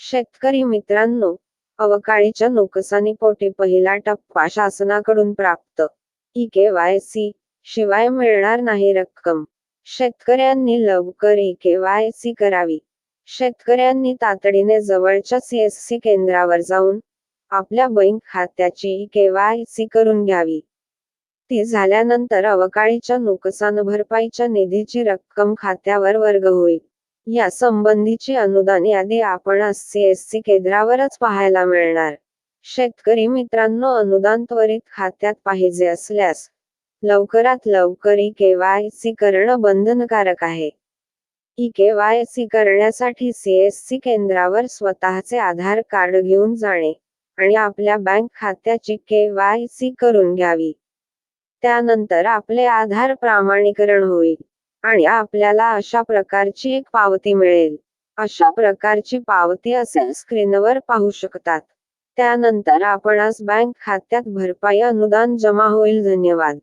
शेतकरी मित्रांनो अवकाळीच्या नुकसानीपोटी पहिला टप्पा शासनाकडून प्राप्त. ई केवायसी शिवाय मिळणार नाही रक्कम. शेतकऱ्यांनी लवकर ई केवायसी करावी. शेतकऱ्यांनी तातडीने जवळच्या सीएससी केंद्रावर जाऊन आपल्या बँक खात्याची ई केवायसी करून घ्यावी. ती झाल्यानंतर अवकाळीच्या नुकसान भरपाईच्या निधीची रक्कम खात्यावर वर्ग होईल. या संबंधीची अनुदान यादी आपण सीएससी केंद्रावरच पाहायला मिळणार. शेतकरी मित्रांनो अनुदान त्वरित खात्यात पाहिजे असल्यास लवकरात लवकर ई केवायसी करणं बंधनकारक आहे. ई केवायसी करण्यासाठी सीएससी केंद्रावर स्वतःचे आधार कार्ड घेऊन जाणे आणि आपल्या बँक खात्याची केवायसी करून घ्यावी. त्यानंतर आपले आधार प्रामाणीकरण होईल. आणि आपल्याला अशा प्रकारची एक पावती मिळेल. अशा प्रकारची पावती असेल स्क्रीनवर पाहू शकतात. त्यानंतर आपणास बँक खात्यात भरपाई अनुदान जमा होईल. धन्यवाद.